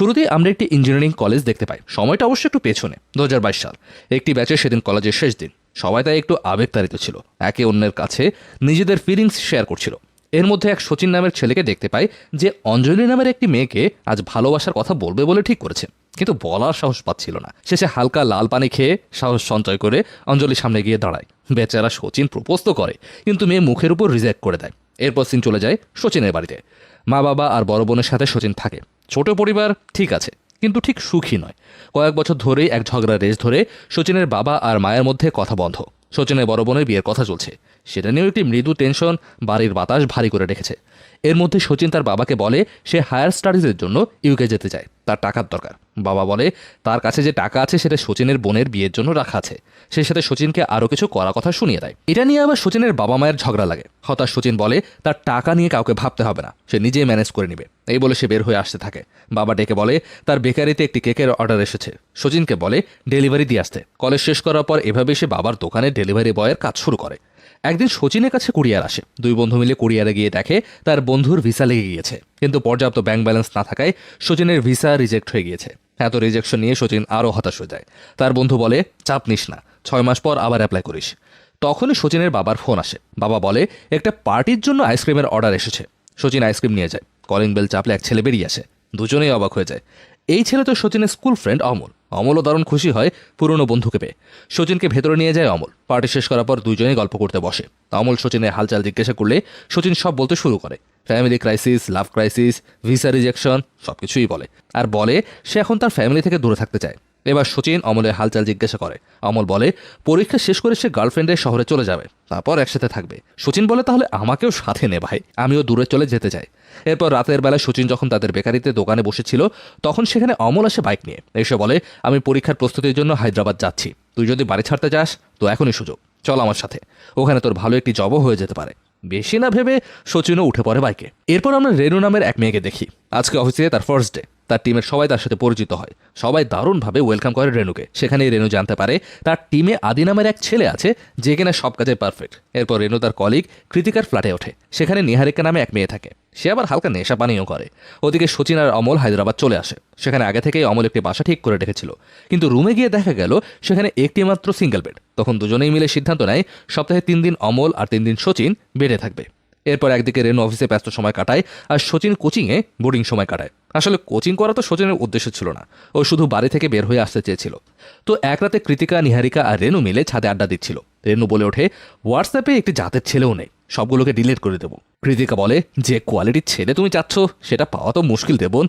শুরুতেই আমরা একটি ইঞ্জিনিয়ারিং কলেজ দেখতে পাই। সময়টা অবশ্য একটু পেছনে দু হাজার বাইশ সাল। একটি ব্যাচে সেদিন কলেজের শেষ দিন। সবাই তাই একটু আবেগতাড়িত ছিল। একে অন্যের কাছে নিজেদের ফিলিংস শেয়ার করছিল। এর মধ্যে এক সচিন নামের ছেলেকে দেখতে পাই যে অঞ্জলি নামের একটি মেয়েকে আজ ভালোবাসার কথা বলবে বলে ঠিক করেছে। কিন্তু বলার সাহস পাচ্ছিল না। শেষে হালকা লাল পানি খেয়ে সাহস সঞ্চয় করে অঞ্জলির সামনে গিয়ে দাঁড়ায়। বেচারা সচিন প্রপোজ তো করে, কিন্তু মেয়ে মুখের উপর রিজেক্ট করে দেয়। এরপর সিন চলে যায় সচিনের বাড়িতে। মা বাবা আর বড় বোনের সাথে সচিন থাকে। ছোট পরিবার ঠিক আছে, কিন্তু ঠিক সুখী নয়। কয়েক বছর ধরেই এক ঝগড়া রেস ধরে সচিনের বাবা আর মায়ের মধ্যে কথা বন্ধ। সচিনের বড় বোনের বিয়ের কথা চলছে। সেটা নিয়েও একটি মৃদু টেনশন বাড়ির বাতাস ভারী করে রেখেছে। এর মধ্যে সচিন তার বাবাকে বলে সে হায়ার স্টাডিজের জন্য ইউকে যেতে চায়। তার টাকার দরকার। বাবা বলে, তার কাছে যে টাকা আছে, সেটা সচিনের বোনের বিয়ের জন্য রাখা আছে। সেই সাথে সচিনকে আরও কিছু করা কথা শুনিয়ে দেয়। এটা নিয়ে আবার সচিনের বাবা মায়ের ঝগড়া লাগে। হতাশ সচিন বলে, তার টাকা নিয়ে কাউকে ভাবতে হবে না। সে নিজেই ম্যানেজ করে নেবে। এই বলে সে বের হয়ে আসতে থাকে। বাবা ডেকে বলে, তার বেকারিতে একটি কেকের অর্ডার এসেছে। সচিনকে বলে ডেলিভারি দিয়ে আসতে। কলেজ শেষ করার পর এভাবে সে বাবার দোকানে ডেলিভারি বয়ের কাজ শুরু করে। একদিন সচিনের কাছে কুরিয়ার আসে। দুই বন্ধু মিলে কুরিয়ারে গিয়ে দেখে তার বন্ধুর ভিসা লেগে গিয়েছে। কিন্তু পর্যাপ্ত ব্যাংক ব্যালেন্স না থাকায় সচিনের ভিসা রিজেক্ট হয়ে গিয়েছে। এত রিজেকশন নিয়ে সচিন আরও হতাশ হয়ে যায়। তার বন্ধু বলে, চাপ নিস না, ছয় মাস পর আবার অ্যাপ্লাই করিস। তখনই সচিনের বাবার ফোন আসে। বাবা বলে, একটা পার্টির জন্য আইসক্রিমের অর্ডার এসেছে। সচিন আইসক্রিম নিয়ে যায়। কলিং বেল চাপলে এক ছেলে বেরিয়ে আসে। দুজনেই অবাক হয়ে যায়। এই ছেলে তো সচিনের স্কুল ফ্রেন্ড অমল। অমলও দারুণ খুশি হয় পুরনো বন্ধুকে পেয়ে। সচিনকে ভেতরে নিয়ে যায় অমল। পার্টি শেষ করার পর দুজনেই গল্প করতে বসে। অমল সচিনের হালচাল জিজ্ঞাসা করলে সচিন সব বলতে শুরু করে। Family crisis love crisis visa rejection সব কিছুই বলে। আর বলে সে এখন তার ফ্যামিলি থেকে দূরে থাকতে চায়। এবার সচিন অমলের হালচাল জিজ্ঞাসা করে। অমল বলে, পরীক্ষা শেষ করে সে গার্লফ্রেন্ডের শহরে চলে যাবে, তারপর একসাথে থাকবে। সচিন বলে, তাহলে আমাকেও সাথে নে ভাই, আমিও দূরে চলে যেতে চাই। এরপর রাতের বেলায় সচিন যখন তাদের বেকারিতে দোকানে বসেছিল, তখন সেখানে অমল আসে বাইক নিয়ে। এসে বলে, আমি পরীক্ষার প্রস্তুতির জন্য হায়দ্রাবাদ যাচ্ছি। তুই যদি বাড়ি ছাড়তে যাস, তো এখনই সুযোগ। চল আমার সাথে। ওখানে তোর ভালো একটি জবও হয়ে যেতে পারে। বেশি না ভেবে সচিনও উঠে পড়ে বাইকে। এরপর আমরা রেনু নামের এক মেয়েকে দেখি। আজকে অফিসে তার ফার্স্ট ডে তার টিমের সবাই তার সাথে পরিচিত হয়। সবাই দারুণভাবে ওয়েলকাম করে রেনুকে সেখানেই রেনু জানতে পারে, তার টিমে আদি নামের এক ছেলে আছে যে কিনা সব কাজে পারফেক্ট এরপর রেনু তার কলিগ কৃতিকার ফ্ল্যাটে ওঠে। সেখানে নিহারিকা নামে এক মেয়ে থাকে। সে আবার হালকা নেশা পানীয় করে। ওদিকে সচিন আর অমল হায়দ্রাবাদ চলে আসে। সেখানে আগে থেকেই অমল একটি বাসা ঠিক করে রেখেছিল। কিন্তু রুমে গিয়ে দেখা গেল, সেখানে একটি মাত্র সিঙ্গেল বেড তখন দুজনেই মিলে সিদ্ধান্ত নেয়, সপ্তাহে তিন দিন অমল আর তিন দিন সচিন বেডে থাকবে। এরপর একদিকে রেনু অফিসে ব্যস্ত সময় কাটায় আর সচিন কোচিংয়ে বোর্ডিং সময় কাটায়। আসলে কোচিং করা তো সচিনের উদ্দেশ্য ছিল না, ও শুধু বাড়ি থেকে বের হয়ে আসতে চেয়েছিল। তো এক রাতে কৃতিকা, নিহারিকা আর রেনু মিলে ছাদে আড্ডা দিচ্ছিল। রেনু বলে ওঠে, হোয়াটসঅ্যাপে একটি জাতের ছেলেও নেই, সবগুলোকে ডিলিট করে দেবো। কৃতিকা বলে, যে কোয়ালিটির ছেলে তুমি চাচ্ছ, সেটা পাওয়া তো মুশকিল দেবন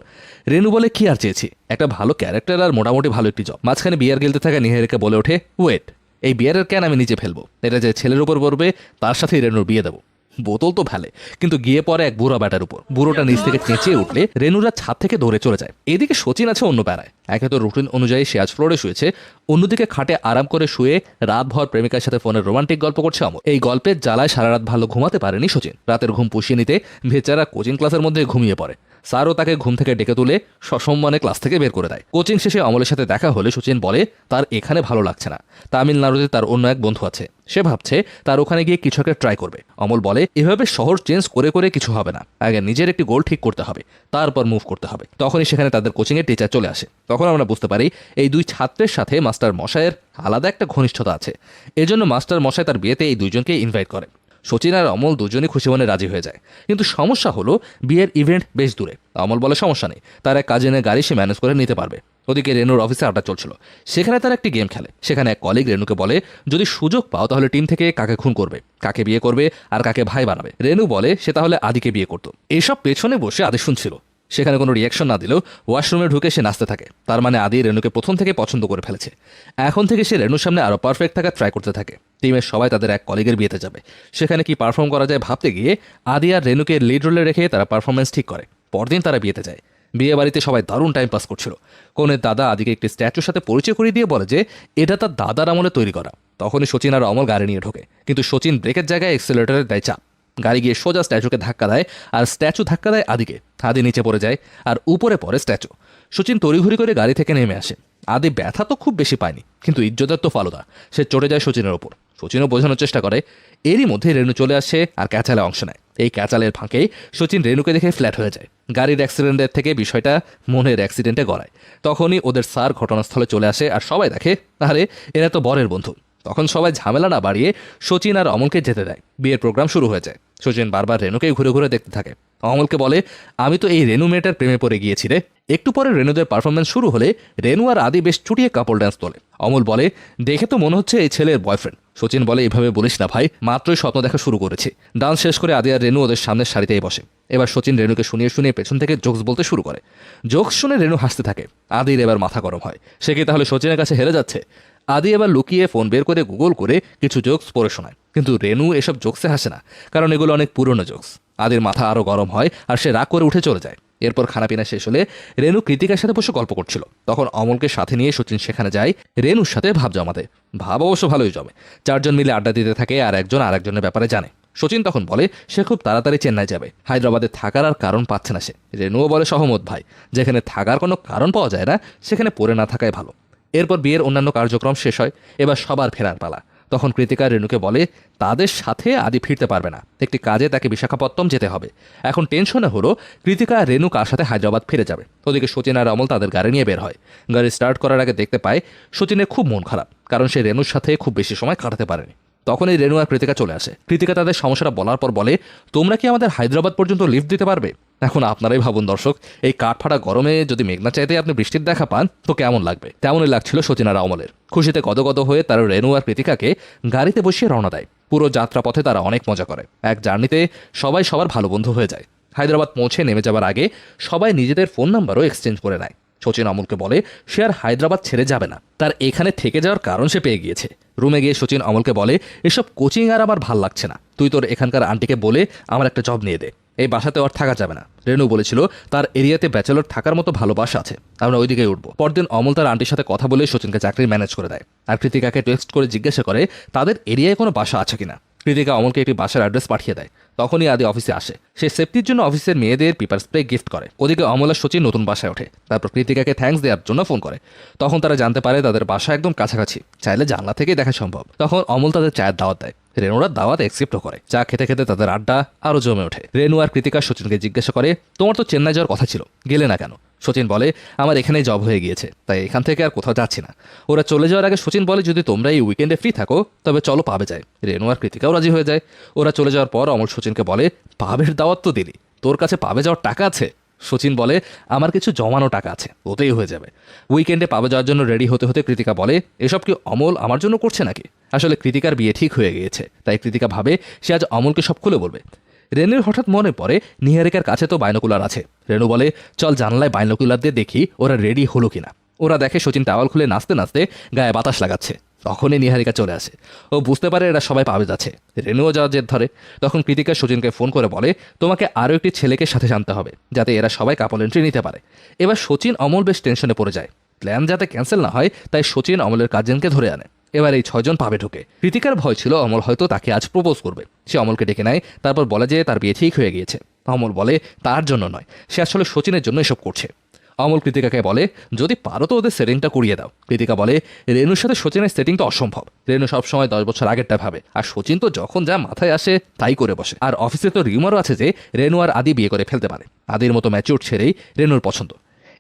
রেনু বলে, কি আর চেয়েছি? একটা ভালো ক্যারেক্টার আর মোটামুটি ভালো একটি জব মাঝখানে বিয়ার গেলতে থাকা নিহারিকা বলে ওঠে, ওয়েট, এই বিয়ারের ক্যান আমি নিজে ফেলব? এটা যে ছেলের উপর পড়বে, তার সাথেই রেনুর বিয়ে দেবো। বোতল তো ফেলে কিন্তু গিয়ে পরে এক বুড়ো ব্যাটার উপর। বুড়োটা নিচ থেকে চেঁচিয়ে উঠলে রেনুরা ছাদ থেকে ধরে চলে যায়। এদিকে সচিন আছে অন্য প্যারায় একে তো রুটিন অনুযায়ী সে আজ ফ্লোরে শুয়েছে। অন্যদিকে খাটে আরাম করে শুয়ে রাতভর প্রেমিকার সাথে ফোনের রোমান্টিক গল্প করছে অমর এই গল্পের জ্বালায় সারা রাত ভালো ঘুমাতে পারেনি সচিন রাতের ঘুম পুষিয়ে নিতে ভেচারা কোচিং ক্লাসের মধ্যে ঘুমিয়ে পড়ে। স্যারও তাকে ঘুম থেকে ডেকে তুলে সসম্মানে ক্লাস থেকে বের করে দেয়। কোচিং শেষে অমলের সাথে দেখা হলে সচিন বলে, তার এখানে ভালো লাগছে না। তামিলনাড়ুতে তার অন্য এক বন্ধু আছে। সে ভাবছে তার ওখানে গিয়ে কিছু একটা ট্রাই করবে। অমল বলে, এভাবে শহর চেঞ্জ করে করে কিছু হবে না। আগে নিজের একটি গোল ঠিক করতে হবে, তারপর মুভ করতে হবে। তখনই সেখানে তাদের কোচিংয়ের টিচার চলে আসে। তখন আমরা বুঝতে পারি, এই দুই ছাত্রের সাথে মাস্টার মশাইয়ের আলাদা একটা ঘনিষ্ঠতা আছে। এজন্য মাস্টার মশাই তার বিয়েতে এই দুইজনকে ইনভাইট করে। সচিন আর অমল দুজনই খুশি মনে রাজি হয়ে যায়। কিন্তু সমস্যা হলো, বিয়ের ইভেন্ট বেশ দূরে। অমল বলে সমস্যা নেই। তার এক কাজিনের গাড়ি সে ম্যানেজ করে নিতে পারবে। ওদিকে রেনুর অফিসে আড্ডা চলছিল। সেখানে তার একটি গেম খেলে। সেখানে এক কলিগ রেনুকে বলে, যদি সুযোগ পাও তাহলে টিম থেকে কাকে খুন করবে? কাকে বিয়ে করবে আর কাকে ভাই বানাবে? রেনু বলে, সে তাহলে আদিকে বিয়ে করতো। এসব পেছনে বসে আদি শুনছিল সেখানে কোনো রিয়াকশন না দিলেও ওয়াশরুমে ঢুকে সে নাচতে থাকে। তার মানে আদি রেনুকে প্রথম থেকে পছন্দ করে ফেলেছে। এখন থেকে সে রেনুর সামনে আরও পারফেক্ট থাকা ট্রাই করতে থাকে। টিমের সবাই তাদের এক কলিগের বিয়েতে যাবে। সেখানে কি পারফর্ম করা যায় ভাবতে গিয়ে আদি আর রেনুকে লিড রোলে রেখে তারা পারফরমেন্স ঠিক করে। পরদিন তারা বিয়েতে যায়। বিয়ে বাড়িতে সবাই দারুণ টাইম পাস করছিল। কনের দাদা আদিকে একটি স্ট্যাচুর সাথে পরিচয় করিয়ে দিয়ে বলে যে, এটা তার দাদার আমলে তৈরি করা। তখনই সচিন আর অমল গাড়ি নিয়ে ঢোকে। কিন্তু সচিন ব্রেকের জায়গায় এক্সেলেটারে দেয় চাপ। গাড়ি গিয়ে সোজা স্ট্যাচুকে ধাক্কা দেয়, আর স্ট্যাচু ধাক্কা দেয় আদিকে। আদি নিচে পড়ে যায়, আর উপরে পড়ে স্ট্যাচু। সচিন তড়িঘড়ি করে গাড়ি থেকে নেমে আসে। আদি ব্যথা তো খুব বেশি পায়নি, কিন্তু ইজ্জতের তো ফালুদা। সে চড়ে যায় সচিনের ওপর। সচিনও বোঝানোর চেষ্টা করে, এরই মধ্যে রেণু চলে আসে আর ক্যাচালে অংশ নেয়। এই ক্যাচালের ফাঁকে সচিন রেণুকে দেখে ফ্ল্যাট হয়ে যায়। গাড়ির অ্যাক্সিডেন্টের থেকে বিষয়টা মনের অ্যাক্সিডেন্টে গড়ায়। তখনই ওদের স্যার ঘটনাস্থলে চলে আসে আর সবাই দেখে, আরে, এরা তো বরের বন্ধু। তখন সবাই ঝামেলা না বাড়িয়ে সচিন আর অমলকে যেতে দেয়। বিয়ের প্রোগ্রাম শুরু হয়ে যায়। সচিন বারবার রেণুকেই ঘুরে ঘুরে দেখতে থাকে। অমলকে বলে, আমি তো এই রেণু মেয়েটার প্রেমে পড়ে গিয়েছি রে। একটু পরে রেণুদের পারফরমেন্স শুরু হলে রেণু আর আদি বেশ চুটিয়ে কাপড় ড্যান্স তোলে। অমল বলে, দেখে তো মনে হচ্ছে এই ছেলের বয়ফ্রেন্ড সচিন বলে, এভাবে বলিস না ভাই, মাত্রই স্বপ্ন দেখা শুরু করেছি। ডান্স শেষ করে আদি আর রেণু ওদের সামনের সারিতেই বসে। এবার সচিন রেণুকে শুনিয়ে শুনিয়ে পেছন থেকে জোকস বলতে শুরু করে। জোকস শুনে রেণু হাসতে থাকে। আদির এবার মাথা গরম হয়। সে কি তাহলে সচিনের কাছে হেরে যাচ্ছে? আদি এবার লুকিয়ে ফোন বের করে গুগল করে কিছু জোকস পড়ে শোনায়। কিন্তু রেণু এসব জোকসে হাসে না, কারণ এগুলো অনেক পুরনো জোকস আদির মাথা আরও গরম হয় আর সে রাগ করে উঠে চলে যায়। এরপর খানাপিনা শেষ হলে রেণু কৃতিকার সাথে বসে গল্প করছিল। তখন অমলকে সাথে নিয়ে সচিন সেখানে যায় রেণুর সাথে ভাব জমাতে। ভাব অবশ্য ভালোই জমে। চারজন মিলে আড্ডা দিতে থাকে আর একজন আর একজনের ব্যাপারে জানে। সচিন তখন বলে, সে খুব তাড়াতাড়ি চেন্নাই যাবে। হায়দ্রাবাদে থাকার আর কারণ পাচ্ছে না সে। রেনুও বলে, সহমত ভাই, যেখানে থাকার কোনো কারণ পাওয়া যায় না, সেখানে পড়ে না থাকাই ভালো। এরপর বিয়ের অন্যান্য কার্যক্রম শেষ হয়, এবার সবার ফেরার পালা। তখন কৃতিকা রেণুকে বলে, তাদের সাথে আদি ফিরতে পারবে না। একটি কাজে তাকে বিশাখাপত্তম যেতে হবে। এখন টেনশনে হলো, কৃতিকা আর রেণু কার সাথে হায়দ্রাবাদ ফিরে যাবে? ওদিকে সচিন আর অমল তাদের গাড়ি নিয়ে বের হয়। গাড়ি স্টার্ট করার আগে দেখতে পায়, সচিনের খুব মন খারাপ, কারণ সে রেণুর সাথে খুব বেশি সময় কাটাতে পারেনি। তখনই রেণু আর কৃতিকা চলে আসে। কৃতিকা তাদের সমস্যাটা বলার পর বলে, তোমরা কি আমাদের হায়দ্রাবাদ পর্যন্ত লিফট দিতে পারবে? এখন আপনারাই ভাবুন দর্শক, এই কাঠফাটা গরমে যদি মেঘনা চাইতে আপনি বৃষ্টির দেখা পান, তো কেমন লাগবে? তেমনই লাগছিল সচিন আর অমলের খুশিতে গদগদ হয়ে তারা রেণু আর কৃতিকাকে গাড়িতে বসিয়ে রওনা দেয়। পুরো যাত্রাপথে তারা অনেক মজা করে। এক জার্নিতে সবাই সবার ভালো বন্ধু হয়ে যায়। হায়দ্রাবাদ পৌঁছে নেমে যাবার আগে সবাই নিজেদের ফোন নাম্বারও এক্সচেঞ্জ করে নেয়। সচিন অমলকে বলে, সে আর হায়দ্রাবাদ ছেড়ে যাবে না। তার এখানে থেকে যাওয়ার কারণ সে পেয়ে গিয়েছে। রুমে গিয়ে সচিন অমলকে বলে, এসব কোচিং আর আমার ভালো লাগছে না। তুই তোর এখানকার আন্টিকে বলে আমার একটা জব নিয়ে দে। এই বাসাতে আর থাকা যাবে না। রেনু বলেছিল, তার এরিয়াতে ব্যাচেলর থাকার মতো ভালো বাসা আছে। আমরা ওইদিকে উঠবো। পরদিন অমল তার আন্টির সাথে কথা বলে সচিনকে চাকরি ম্যানেজ করে দেয়। আর কৃতিকাকে টেক্সট করে জিজ্ঞাসা করে, তাদের এরিয়ায় কোনো বাসা আছে কিনা? কৃতিকা অমলকে একটি বাসার অ্যাড্রেস পাঠিয়ে দেয়। তখনই আদি অফিসে আসে। সে সেফটির জন্য অফিসের মেয়েদের পেপার স্প্রে গিফট করে। ওদিকে অমলা সচিন নতুন বাসায় ওঠে। তারপর কৃতিকাকে থ্যাঙ্কস দেওয়ার জন্য ফোন করে। তখন তারা জানতে পারে তাদের বাসা একদম কাছাকাছি। চাইলে জানলা থেকেই দেখা সম্ভব। তখন অমল তাদের চায়ের দাওয়াত দেয়। রেনুরা দাওয়াত অ্যাকসেপ্টও করে। চা খেতে খেতে তাদের আড্ডা আরও জমে ওঠে। রেনু আর কৃতিকা সচিনকে জিজ্ঞাসা করে, তোমার তো চেন্নাই যাওয়ার কথা ছিল। গেলে না কেন? সচিন বলে, আমার এখানেই জব হয়ে গিয়েছে, তাই এখান থেকে আর কোথাও যাচ্ছি না। ওরা চলে যাওয়ার আগে সচিন বলে, যদি তোমরা এই উইকেন্ডে ফ্রি থাকো, তবে চলো পাবে যায় রেনু আর কৃতিকাও রাজি হয়ে যায়। ওরা চলে যাওয়ার পর অমল সচিনকে বলে পাবের দাওয়াত তো দিলি, তোর কাছে পাবে যাওয়ার টাকা আছে? সচিন বলে, আমার কিছু জমানো টাকা আছে, ওতেই হয়ে যাবে। উইকেন্ডে পাবে যাওয়ার জন্য রেডি হতে হতে কৃতিকা বলে, এসব কি অমল আমার জন্য করছে নাকি? আসলে কৃতিকার বিয়ে ঠিক হয়ে গিয়েছে, তাই কৃতিকা ভাবে, সে আজ অমলকে সব খুলে বলবে। রেনুর হঠাৎ মনে পড়ে, নিহারিকার কাছে তো বাইনোকুলার আছে। রেনু বলে, চল জানলায় বাইনোকুলার দিয়ে দেখি, ওরা রেডি হলো কিনা? ওরা দেখে সচিন টাওয়াল খুলে নাচতে নাচতে গায়ে বাতাস লাগাচ্ছে। তখনই নিহারিকা চলে আসে। ও বুঝতে পারে এরা সবাই পাবে যাচ্ছে। রেনুও যাওয়ার জেদ ধরে। তখন কৃতিকা সচিনকে ফোন করে বলে, তোমাকে আরও একটি ছেলেকে সাথে জানতে হবে, যাতে এরা সবাই কাপল এন্ট্রি নিতে পারে। এবার সচিন অমল বেশ টেনশনে পড়ে যায়। প্ল্যান যাতে ক্যান্সেল না হয়, তাই সচিন অমলের কাজিনকে ধরে আনে। এবার এই ছয়জন পাবে ঢুকে। কৃতিকার ভয় ছিল, অমল হয়তো তাকে আজ প্রপোজ করবে। সে অমলকে ডেকে নেয়, তারপর বলে যে তার বিয়ে ঠিক হয়ে গিয়েছে। অমল বলে, তার জন্য নয়। সে আসলে সচিনের জন্য এসব করছে। অমল কৃতিকাকে বলে, যদি পারো তো ওদের সেটিংটা করিয়ে দাও। কৃতিকা বলে, রেনুর সাথে সচিনের সেটিং তো অসম্ভব। রেনু সবসময় দশ বছর আগেরটা ভাবে। আর সচিন তো যখন যা মাথায় আসে, তাই করে বসে। আর অফিসে তো রিউমারও আছে যে, রেনু আর আদি বিয়ে করে ফেলতে পারে। আদির মতো ম্যাচিউর ছেড়েই রেনুর পছন্দ।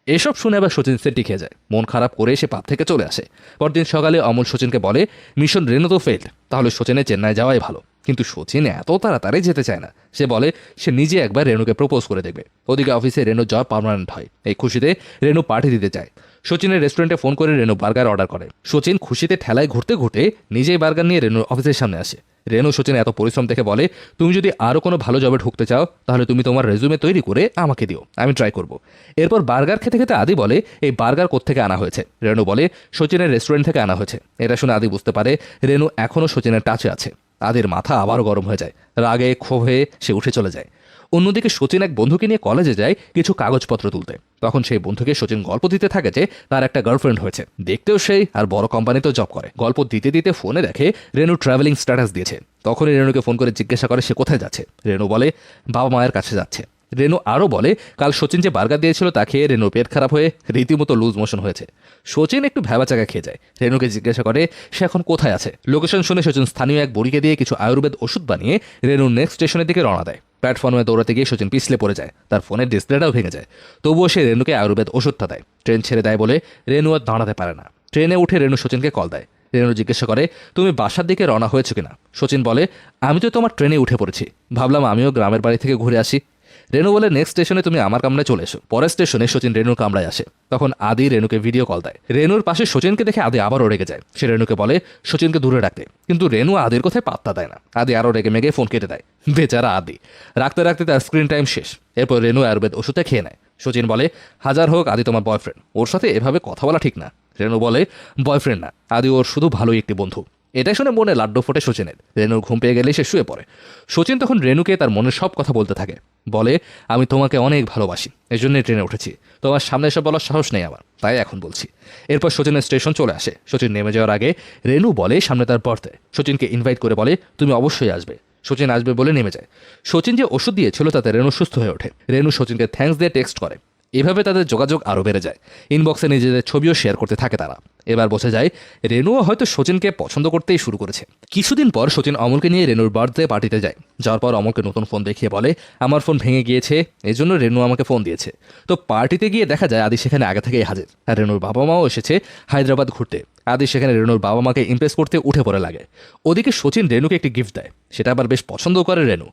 এসব শুনে আবার সচিন সেটি খেয়ে যায়। মন খারাপ করে সে পাপ থেকে চলে আসে। পরদিন সকালে অমল সচিনকে বলে, মিশন রেনো তো ফেল্ড তাহলে সচিনে চেন্নাই যাওয়াই ভালো। কিন্তু সচিন এত তাড়াতাড়ি যেতে চায় না। সে বলে, সে নিজে একবার রেনুকে প্রপোজ করে দেখবে। ওদিকে অফিসে রেনু জব পার্মানেন্ট হয়। এই খুশিতে রেনু পার্টি দিতে চায় সচিনের রেস্টুরেন্টে ফোন করে রেনু বার্গার অর্ডার করে। সচিন খুশিতে ঠেলায় ঘুরতে ঘুরতে নিজেই বার্গার নিয়ে রেনুর অফিসের সামনে আসে। রেনু সচিন এত পরিশ্রম দেখে বলে, তুমি যদি আরও কোনো ভালো জবে ঢুকতে চাও, তাহলে তুমি তোমার রেজুমে তৈরি করে আমাকে দিও, আমি ট্রাই করব। এরপর বার্গার খেতে খেতে আদি বলে, এই বার্গার কোত্থেকে আনা হয়েছে? রেনু বলে, সচিনের রেস্টুরেন্ট থেকে আনা হয়েছে। এটা শুনে আদি বুঝতে পারে, রেনু এখনও সচিনের টাচে আছে। আদির মাথা আবারও গরম হয়ে যায়, রাগে ক্ষোভে সে উঠে চলে যায়। অন্যদিকে সচিন এক বন্ধুকে নিয়ে কলেজে যায় কিছু কাগজপত্র তুলতে। তখন সেই বন্ধুকে সচিন গল্প দিতে থাকে যে তার একটা গার্লফ্রেন্ড হয়েছে। দেখতেও সেই আর বড় কোম্পানিতেও জব করে। গল্প দিতে দিতে ফোনে দেখে রেনু ট্রাভেলিং স্ট্যাটাস দিয়েছে। তখনই রেনুকে ফোন করে জিজ্ঞাসা করে সে কোথায় যাচ্ছে। রেনু বলে বাবা মায়ের কাছে যাচ্ছে। রেনু আরও বলে, কাল সচিন যে বার্গার দিয়েছিল তা খেয়ে রেনুর পেট খারাপ হয়ে রীতিমতো লুজ মোশন হয়েছে। সচিন একটু ভ্যাবা চাকা খেয়ে যায়। রেনুকে জিজ্ঞাসা করে, সে এখন কোথায় আছে? লোকেশন শুনে সচিন স্থানীয় এক বুড়িকে দিয়ে কিছু আয়ুর্বেদ ওষুধ বানিয়ে রেনুর নেক্সট স্টেশনের দিকে রওনা দেয়। প্ল্যাটফর্মে দৌড়াতে গিয়ে সচিন পিছলে পড়ে যায়। তার ফোনের ডিসপ্লেটাও ভেঙে যায়। তবুও সে রেনুকে আয়ুর্বেদ ওষুধটা দেয়। ট্রেন ছেড়ে দেয় বলে রেনু আর দাঁড়াতে পারে না। ট্রেনে উঠে রেনু সচিনকে কল দেয়। রেনু জিজ্ঞাসা করে, তুমি বাসার দিকে রওনা হয়েছো কিনা? সচিন বলে, আমি তো তোমার ট্রেনে উঠে পড়েছি। ভাবলাম আমিও গ্রামের বাড়ি থেকে ঘুরে আসি। রেনু বলে নেক্সট স্টেশনে তুমি আমার কামরায় চলে এসো। পরের স্টেশনে সচিন রেনুর কামরায় আসে। তখন আদি রেনুকে ভিডিও কল দেয়। রেনুর পাশে সচিনকে দেখে আদি আবারও রেগে যায়। সে রেনুকে বলে, সচিনকে দূরে রাখতে। কিন্তু রেনু আদির কথায় পাত্তা দেয় না। আদি আরও রেগে মেগে ফোন কেটে দেয়। বেচারা আদি। রাখতে রাখতে তার স্ক্রিন টাইম শেষ। এরপর রেনু আয়ুর্বেদ ওষুধে খেয়ে নেয়। সচিন বলে, হাজার হোক, আদি তোমার বয়ফ্রেন্ড ওর সাথে এভাবে কথা বলা ঠিক না। রেনু বলে বয়ফ্রেন্ড না। আদি ওর শুধু ভালোই একটি বন্ধু। এটা শুনে মনে লাড্ডু ফোটে সচিনের। রেনু ঘুম পেয়ে গেলে সে শুয়ে পড়ে। সচিন তখন রেনুকে তার মনের সব কথা বলতে থাকে। বলে, আমি তোমাকে অনেক ভালোবাসি এই জন্যই ট্রেনে উঠেছি। তোমার সামনে এসে বলার সাহস নেই আমার, তাই এখন বলছি। এরপর সচিনের স্টেশন চলে আসে। সচিন নেমে যাওয়ার আগে রেনু বলে, সামনে তার বার্থডে। সচিনকে ইনভাইট করে বলে, তুমি অবশ্যই আসবে। সচিন আসবে বলে নেমে যায়। সচিন যে ওষুধ দিয়েছিল, তাতে রেনু সুস্থ হয়ে ওঠে। রেনু সচিনকে থ্যাঙ্কস দিয়ে টেক্সট করে। এভাবে তাদের যোগাযোগ আরও বেড়ে যায়। ইনবক্সে নিজেদের ছবিও শেয়ার করতে থাকে তারা। এবার বোঝা যায় রেনুও হয়তো সচিনকে পছন্দ করতেই শুরু করেছে। কিছুদিন পর সচিন অমলকে নিয়ে রেনুর বার্থডে পার্টিতে যায়। যাওয়ার পর অমলকে নতুন ফোন দেখিয়ে বলে, আমার ফোন ভেঙে গিয়েছে এই জন্য রেনু আমাকে ফোন দিয়েছে। তো পার্টিতে গিয়ে দেখা যায়, আদি সেখানে আগে থেকেই হাজির। আর রেনুর বাবা মাও এসেছে হায়দ্রাবাদ ঘুরতে। আদি সেখানে রেনুর বাবা মাকে ইমপ্রেস করতে উঠে পড়ে লাগে। ওদিকে সচিন রেনুকে একটি গিফট দেয়। সেটা আবার বেশ পছন্দ করে রেনু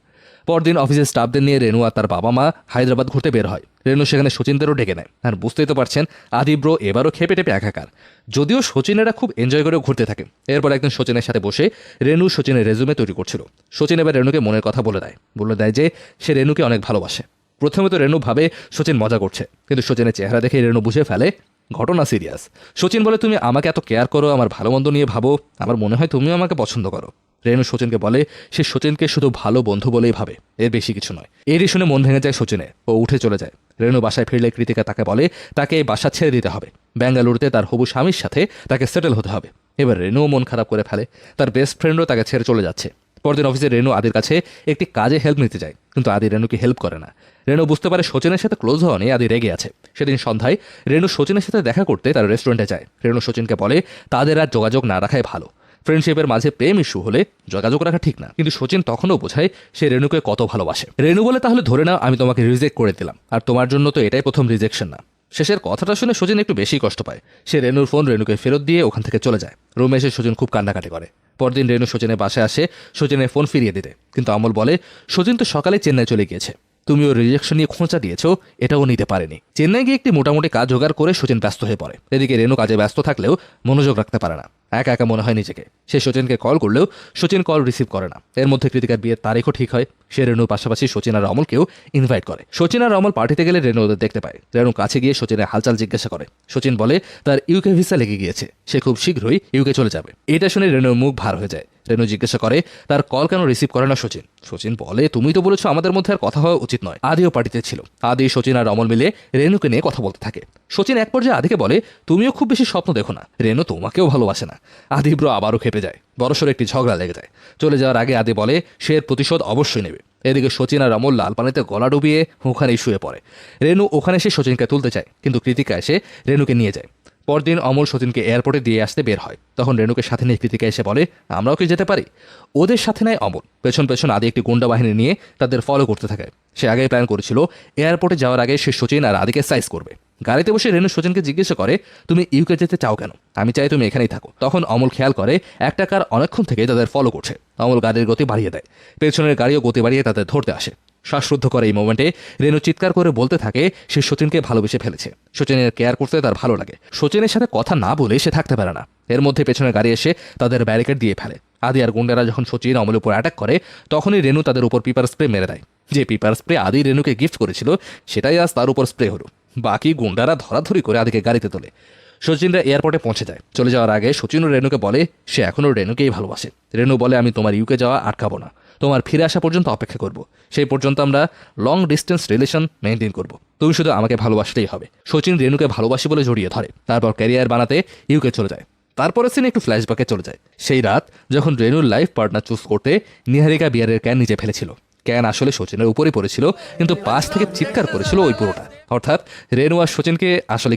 পরদিন অফিসের স্টাফদের নিয়ে রেনু আর তার বাবা মা হায়দ্রাবাদ ঘুরতে বের হয়। রেনু সেখানে সচিনদেরও ডেকে নেয়। আর বুঝতেই তো পারছেন আদিব্র এবারও খেপে টেপে একাকার। যদিও সচিনেরা খুব এনজয় করে ঘুরতে থাকে। এরপর একদিন সচিনের সাথে বসে রেনু সচিনের রেজুমে তৈরি করছিল। সচিন এবার রেনুকে মনের কথা বলে দেয়। বলে দেয় যে, সে রেনুকে অনেক ভালোবাসে। প্রথমে তো রেনু ভাবে সচিন মজা করছে। কিন্তু সচিনের চেহারা দেখে রেনু বুঝে ফেলে ঘটনা সিরিয়াস সচিন বলে, তুমি আমাকে এত কেয়ার করো, আমার ভালো মন্দ নিয়ে ভাবো। আমার মনে হয় তুমিও আমাকে পছন্দ করো। রেনু সচিনকে বলে, সে সচিনকে শুধু ভালো বন্ধু বলেই ভাবে। এর বেশি কিছু নয়। এরই শুনে মন ভেঙে যায় সচিনে ও উঠে চলে যায়। রেনু বাসায় ফিরলে কৃতিকা তাকে বলে, তাকে এই বাসা ছেড়ে দিতে হবে। বেঙ্গালুরুতে তার হবু স্বামীর সাথে তাকে সেটেল হতে হবে। এবার রেনুও মন খারাপ করে ফেলে। তার বেস্ট ফ্রেন্ডও তাকে ছেড়ে চলে যাচ্ছে। পরদিন অফিসে রেনু আদির কাছে একটি কাজে হেল্প নিতে যায়। কিন্তু আদি রেনুকে হেল্প করে না। রেনু বুঝতে পারে সচিনের সাথে ক্লোজ হওয়া নিয়ে আদি রেগে আছে। সেদিন সন্ধ্যায় রেনু সচিনের সাথে দেখা করতে তার রেস্টুরেন্টে যায়। রেনু সচিনকে বলে, তাদের আর যোগাযোগ না রাখাই ভালো। ফ্রেন্ডশিপের মাঝে প্রেম ইস্যু হলে যোগাযোগ রাখা ঠিক না কিন্তু সচিন তখনও বোঝায়, সে রেনুকে কত ভালোবাসে রেনু বলে, তাহলে ধরে নাও, আমি তোমাকে রিজেক্ট করে দিলাম। আর তোমার জন্য তো এটাই প্রথম রিজেকশন না শেষের কথাটা শুনে সচিন একটু বেশি কষ্ট পায়। সে রেনুর ফোন রেনুকে ফেরত দিয়ে ওখান থেকে চলে যায়। রুমে এসে সচিন খুব কান্নাকাটি করে। পরদিন রেনু সচিনের বাসায় আসে সচিনের ফোন ফিরিয়ে দিতে। কিন্তু অমল বলে সচিন তো সকালে চেন্নাই চলে গিয়েছে। তুমি ওর রিজেকশন নিয়ে খোঁচা দিয়েছ, এটাও নিতে পারেনি। চেন্নাই গিয়ে একটি মোটামুটি কাজ জোগাড় করে সচিন ব্যস্ত হয়ে পড়ে। এদিকে রেনু কাজে ব্যস্ত থাকলেও মনোযোগ রাখতে পারে না। একা একা মনে হয় নিজেকে। সে সচিনকে কল করলেও সচিন কল রিসিভ করে না। এর মধ্যে কৃতিকার বিয়ের তারিখও ঠিক হয়। সে রেনুর পাশাপাশি সচিন আর অমলকেও ইনভাইট করে। সচিন আর অমল পার্টিতে গেলে রেনু ওদের দেখতে পায়। রেনু কাছে গিয়ে সচিনের হালচাল জিজ্ঞাসা করে। সচিন বলে, তার ইউকে ভিসা লেগে গিয়েছে। সে খুব শীঘ্রই ইউকে চলে যাবে। এটা শুনে রেনুর মুখ ভার হয়ে যায়। রেনু জিজ্ঞাসা করে, তার কল কেন রিসিভ করে না সচিন? সচিন বলে, তুমি তো বলেছ আমাদের মধ্যে আর কথা হওয়া উচিত নয়। আদিও পার্টিতে ছিল। আদি, সচিন আর অমল মিলে রেনুকে নিয়ে কথা বলতে থাকে। সচিন এক পর্যায়ে আদিকে বলে, তুমিও খুব বেশি স্বপ্ন দেখো না। রেনু তোমাকেও ভালোবাসে না। আদি ব্রো আবারও খেপে যায়। বড়সড় একটি ঝগড়া লেগে যায়। চলে যাওয়ার আগে আদি বলে সে এর প্রতিশোধ অবশ্যই নেবে। এদিকে সচিন আর অমল লাল পানিতে গলা ডুবিয়ে ওখানেই শুয়ে পড়ে। রেনু ওখানে এসে সচিনকে তুলতে চায়, কিন্তু কৃতিকা এসে রেনুকে নিয়ে যায়। পরদিন অমল সচিনকে এয়ারপোর্টে দিয়ে আসতে বের হয়। তখন রেনুকে সাথে নিয়ে কৃতিকা এসে বলে, আমরাও কি যেতে পারি? ওদের সাথে নেয় অমল। পেছন পেছন আদি একটি গুন্ডা বাহিনী নিয়ে তাদের ফলো করতে থাকে। সে আগেই প্ল্যান করেছিল, এয়ারপোর্টে যাওয়ার আগে সে সচিন আর আদিকে সাইজ করবে। গাড়িতে বসে রেনু সচিনকে জিজ্ঞাসা করে, তুমি ইউকে যেতে চাও কেন? আমি চাই তুমি এখানেই থাকো। তখন অমল খেয়াল করে, একটা কার অনেকক্ষণ থেকে তাদের ফলো করছে। অমল গাড়ির গতি বাড়িয়ে দেয়। পেছনের গাড়িও গতি বাড়িয়ে তাদের ধরতে আসে। শ্বাসরুদ্ধ করে এই মোমেন্টে। রেনু চিৎকার করে বলতে থাকে, সে সচিনকে ভালোবেসে ফেলেছে। সচিনের কেয়ার করতে তার ভালো লাগে। সচিনের সাথে কথা না বলে সে থাকতে পারে না। এর মধ্যে পেছনে গাড়ি এসে তাদের ব্যারিকেড দিয়ে ফেলে। আদি আর গুন্ডারা যখন সচিন অমলের উপর অ্যাটাক করে, তখনই রেনু তাদের উপর পিপার স্প্রে মেরে দেয়। যে পিপার স্প্রে আদি রেনুকে গিফট করেছিল, সেটাই আজ তার উপর স্প্রে হলো। বাকি গুন্ডারা ধরাধরি করে আদিকে গাড়িতে তোলে। সচিনরা এয়ারপোর্টে পৌঁছে যায়। চলে যাওয়ার আগে সচিন ও রেনুকে বলে, সে এখনও রেনুকেই ভালোবাসে। রেনু বলে, আমি তোমার ইউকে যাওয়া আটকাবো না। তোমার ফিরে আসা পর্যন্ত অপেক্ষা করব। সেই পর্যন্ত আমরা লং ডিস্টেন্স রিলেশন মেনটেন করব। তুমি শুধু আমাকে ভালোবাসলেই হবে। সচিন রেনুকে ভালোবাসি বলে জড়িয়ে ধরে। তারপর ক্যারিয়ার বানাতে ইউকে চলে যায়। তারপরে সিনে একটু ফ্ল্যাশব্যাকে চলে যায়। সেই রাত যখন রেনুর লাইফ পার্টনার চুজ করতে নিহারিকা বিয়ারের ক্যান নিজে ফেলেছিল। ক্যান আসলে সচিনের উপরে পড়েছিল, কিন্তু পাশ থেকে চিৎকার করেছিল ওই পুরোটা। অর্থাৎ রেনু আর সচিনকে আসলে